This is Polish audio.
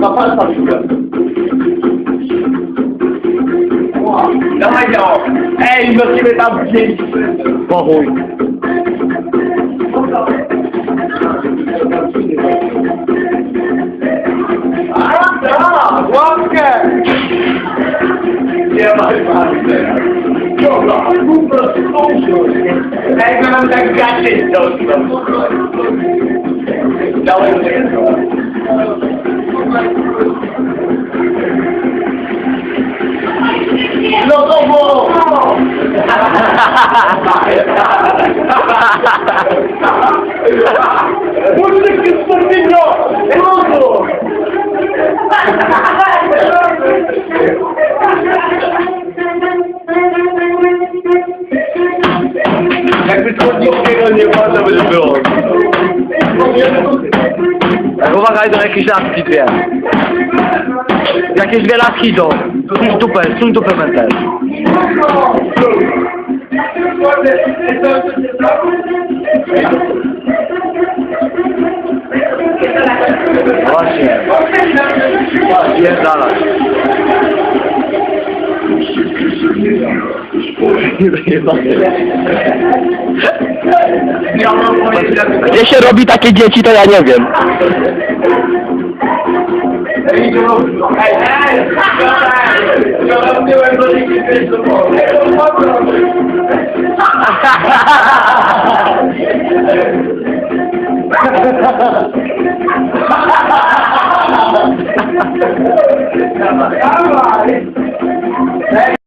Papai está chegando. Não, mas ó, é, meu time tá gente. Tá ruim. Ej, mam tak gaty dostał. Dałem jedno. Lodowo! Słodnickiego nie by nie było. Tak, uwaga, idą jakieś laski dwie. Jakieś dwie laski idą. Suń dupę, suń dupę mentel. Właśnie. Dalej. Gdzie się robi takie dzieci, to ja nie wiem. Nie Dawaj!